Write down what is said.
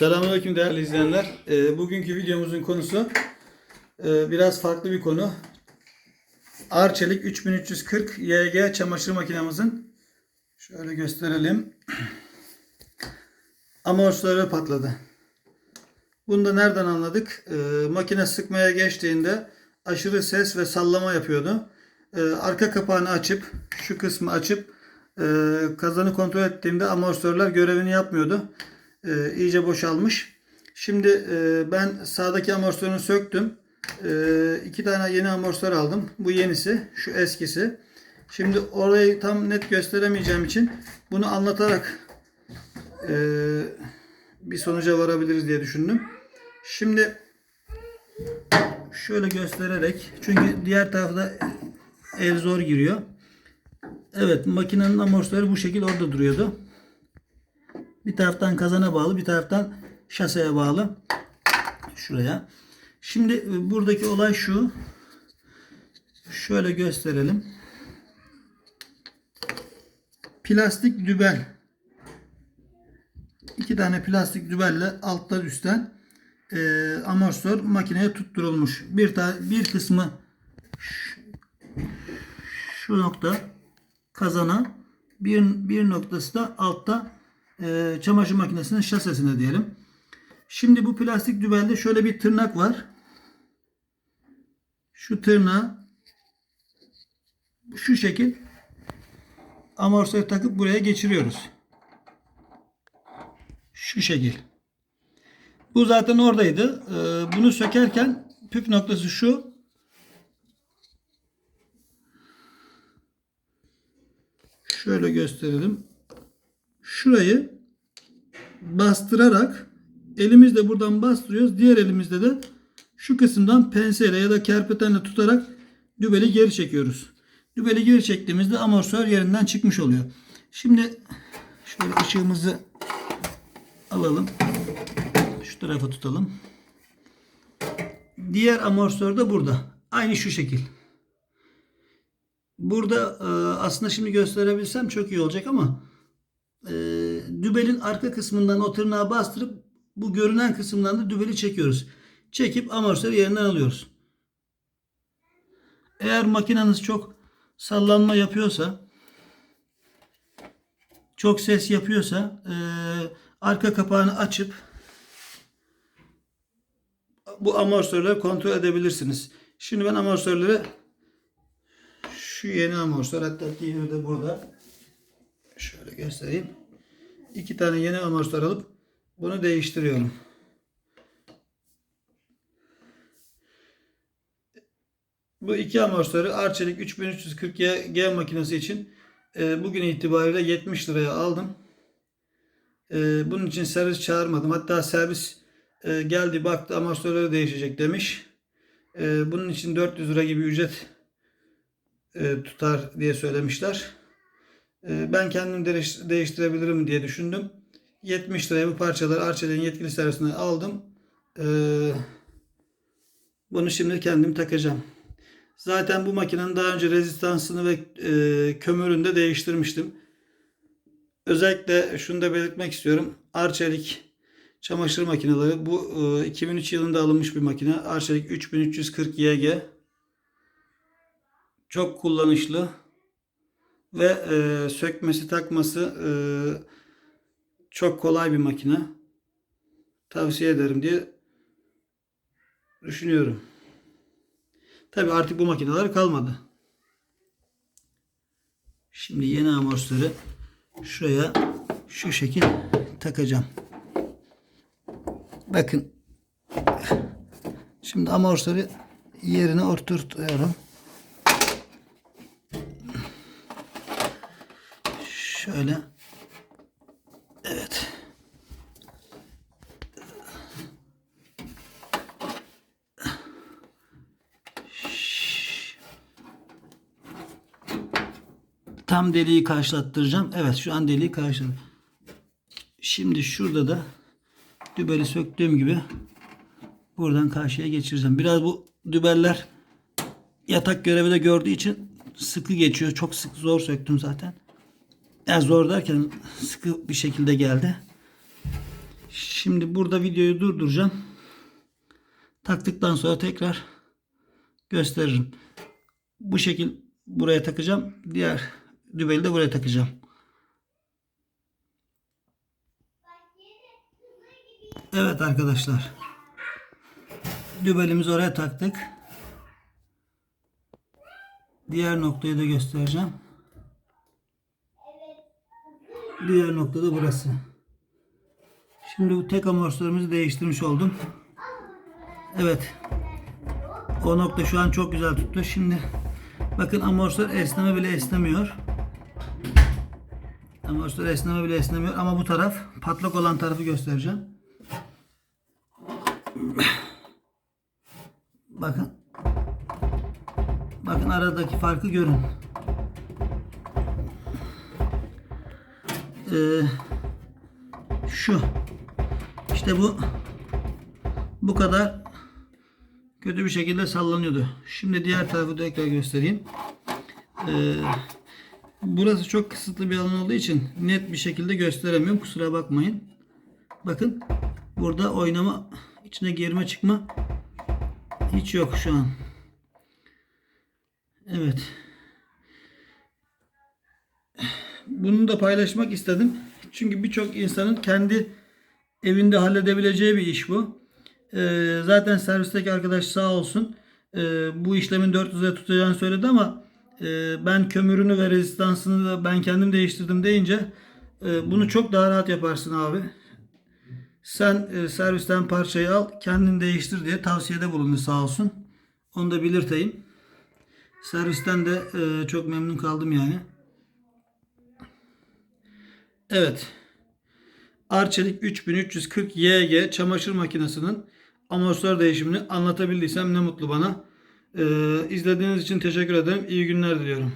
Selamünaleyküm değerli izleyenler. Ee, bugünkü videomuzun konusu e, biraz farklı bir konu. Arçelik 3340 YG çamaşır makinemizin şöyle gösterelim. Amortisörü patladı. Bunu da nereden anladık? Ee, makine sıkmaya geçtiğinde aşırı ses ve sallama yapıyordu. Ee, arka kapağını açıp şu kısmı açıp e, kazanı kontrol ettiğimde amortisörler görevini yapmıyordu. Ee, iyice boşalmış. Şimdi e, ben sağdaki amortisörünü söktüm. Ee, iki tane yeni amortisör aldım. Bu yenisi, şu eskisi. Şimdi orayı tam net gösteremeyeceğim için bunu anlatarak e, bir sonuca varabiliriz diye düşündüm. Şimdi şöyle göstererek çünkü diğer tarafta el zor giriyor. Evet makinenin amortisörü bu şekilde orada duruyordu. Bir taraftan kazana bağlı bir taraftan şaseye bağlı. Şuraya. Şimdi e, buradaki olay şu. Şöyle gösterelim. Plastik dübel. İki tane plastik dübelle alttan üstten e, amortisör makineye tutturulmuş. Bir ta bir kısmı şu, şu nokta kazana bir, bir noktası da altta e, çamaşır makinesinin şasesine diyelim. Şimdi bu plastik dübelde şöyle bir tırnak var. Şu tırnağı şu şekil amortisör takıp buraya geçiriyoruz. Şu şekil. Bu zaten oradaydı. Ee, bunu sökerken püf noktası şu. Şöyle gösterelim. Şurayı bastırarak elimizle buradan bastırıyoruz. Diğer elimizde de şu kısımdan penseyle ya da kerpetenle tutarak dübeli geri çekiyoruz. Dübeli geri çektiğimizde amortisör yerinden çıkmış oluyor. Şimdi şöyle ışığımızı alalım. Şu tarafa tutalım. Diğer amortisör de burada. Aynı şu şekil. Burada e, aslında şimdi gösterebilsem çok iyi olacak ama e, dübelin arka kısmından o tırnağı bastırıp bu görünen kısımdan da dübeli çekiyoruz. Çekip amortisörü yerinden alıyoruz. Eğer makineniz çok sallanma yapıyorsa çok ses yapıyorsa e, arka kapağını açıp bu amortisörleri kontrol edebilirsiniz. Şimdi ben amortisörleri şu yeni amortisör hatta diğeri de burada. Göstereyim. İki tane yeni amortisör alıp bunu değiştiriyorum. Bu iki amortisörü Arçelik 3340 G makinesi için e, bugün itibariyle 70 liraya aldım. E, bunun için servis çağırmadım. Hatta servis e, geldi baktı amortisörleri değişecek demiş. Bunun için 400 lira gibi ücret tutar diye söylemişler. E, ben kendim değiş- değiştirebilirim diye düşündüm. 70 liraya bu parçaları Arçelik'in yetkili servisine aldım. E, bunu şimdi kendim takacağım. Zaten bu makinenin daha önce rezistansını ve e, kömürünü de değiştirmiştim. Özellikle şunu da belirtmek istiyorum. Arçelik çamaşır makineleri bu e, 2003 yılında alınmış bir makine. Arçelik 3340 YG. Çok kullanışlı ve e, sökmesi takması e, çok kolay bir makine. Tavsiye ederim diye düşünüyorum. Tabi artık bu makineler kalmadı. Şimdi yeni amortisörü şuraya şu şekil takacağım. Bakın. Şimdi amortisörü yerine oturtuyorum. Şöyle. Evet. Tam deliği karşılattıracağım. Evet şu an deliği karşıladım. Şimdi şurada da dübeli söktüğüm gibi buradan karşıya geçireceğim. Biraz bu dübeller yatak görevi de gördüğü için sıkı geçiyor. Çok sık zor söktüm zaten. Yani zor derken sıkı bir şekilde geldi. Şimdi burada videoyu durduracağım. Taktıktan sonra tekrar gösteririm. Bu şekil buraya takacağım. Diğer dübeli de buraya takacağım. Evet arkadaşlar. Dübelimizi oraya taktık. Diğer noktayı da göstereceğim. Diğer nokta da burası. Şimdi bu tek amortisörümüzü değiştirmiş oldum. Evet. O nokta şu an çok güzel tuttu. Şimdi bakın amortisör esneme bile esnemiyor. Amortisör esneme bile esnemiyor ama bu taraf patlak olan tarafı göstereceğim. Bakın. Bakın aradaki farkı görün. Ee, şu. İşte bu bu kadar kötü bir şekilde sallanıyordu. Şimdi diğer tarafı tekrar göstereyim. Ee, burası çok kısıtlı bir alan olduğu için net bir şekilde gösteremiyorum. Kusura bakmayın. Bakın burada oynama içine girme çıkma hiç yok şu an. Evet. Bunu da paylaşmak istedim. Çünkü birçok insanın kendi evinde halledebileceği bir iş bu. Ee, zaten servisteki arkadaş sağ olsun e, bu işlemin 400'e tutacağını söyledi ama e, ben kömürünü ve rezistansını da ben kendim değiştirdim deyince e, bunu çok daha rahat yaparsın abi. Sen e, servisten parçayı al kendin değiştir diye tavsiyede bulundu sağ olsun. Onu da belirteyim. Servisten de e, çok memnun kaldım yani. Evet. Arçelik 3340 YG çamaşır makinesinin amortisör değişimini anlatabildiysem ne mutlu bana. Ee, izlediğiniz için teşekkür ederim. İyi günler diliyorum.